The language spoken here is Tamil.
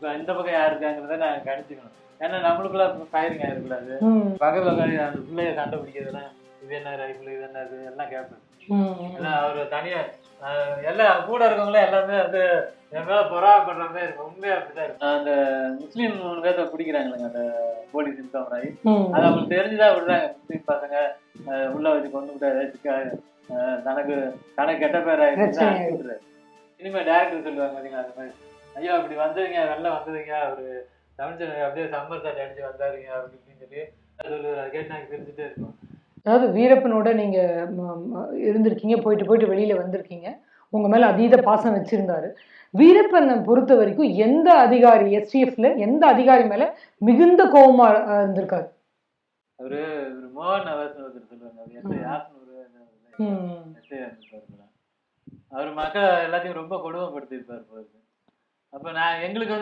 இப்போ இந்த பக்கம் யார் இருக்காங்கிறத நான் கணிச்சுக்கணும். ஏன்னா நம்மளுக்குள்ள ஃபயரிங் ஆயிருக்கூடாது பக்கத்துல உட்காந்து அந்த பிள்ளைய சண்டை பிடிக்கிறதுலாம் இது என்ன ரைஃபிள் இது என்ன இது எல்லாம் கேட்பேன். ஏன்னா அவர் தனியா ஆஹ் எல்லாம் கூட இருக்கவங்களே எல்லாமே வந்து என் மேல பொறாமப்படுற மாதிரி இருக்கும். உண்மையா அப்படிதான் இருக்கும். அந்த முஸ்லீம் மூணு பேர்த்த பிடிக்கிறாங்களேங்க அந்த போலீஸ் இன்கம். அது அவங்களுக்கு தெரிஞ்சுதான் விடுறாங்க. முஸ்லீம் பசங்க உள்ள வச்சு கொண்டு விட்டாரு தனக்கு தனக்கு கெட்ட பேர் ஆயிடுச்சு இனிமே டேரக்டர் சொல்லுவாங்க பாத்தீங்களா அந்த மாதிரி. ஐயோ அப்படி வந்ததுங்க வெளில வந்ததுங்க அவரு தமிழ்ச்சல் அப்படியே சம்மர் சாட் அடிச்சு வந்தாருங்க அப்படி இப்படின்னு சொல்லி சொல்லுவாரு அதை கேட்டு நாங்கள் தெரிஞ்சுட்டே இருக்கோம் அதாவது வீரப்பனோட நீங்க இருந்திருக்கீங்க போயிட்டு போயிட்டு வெளியில வந்திருக்கீங்க. உங்க மேல அதீத பாசம் வச்சிருந்தாரு. வீரப்பனை பொறுத்த வரைக்கும் எந்த அதிகாரி எஸ்டிஎஃப்ல எந்த அதிகாரி மேல மிகுந்த கோபமா இருந்திருக்காரு? அவரு ஒரு மோகன் அவர்ஸ் ஒருத்தர் சொல்லுவாங்க. அவர் மக்கள் எல்லாத்தையும் ரொம்ப கொடுமைப்படுத்திருப்பாரு பாருங்க அப்ப நான் எங்களுக்கு வந்து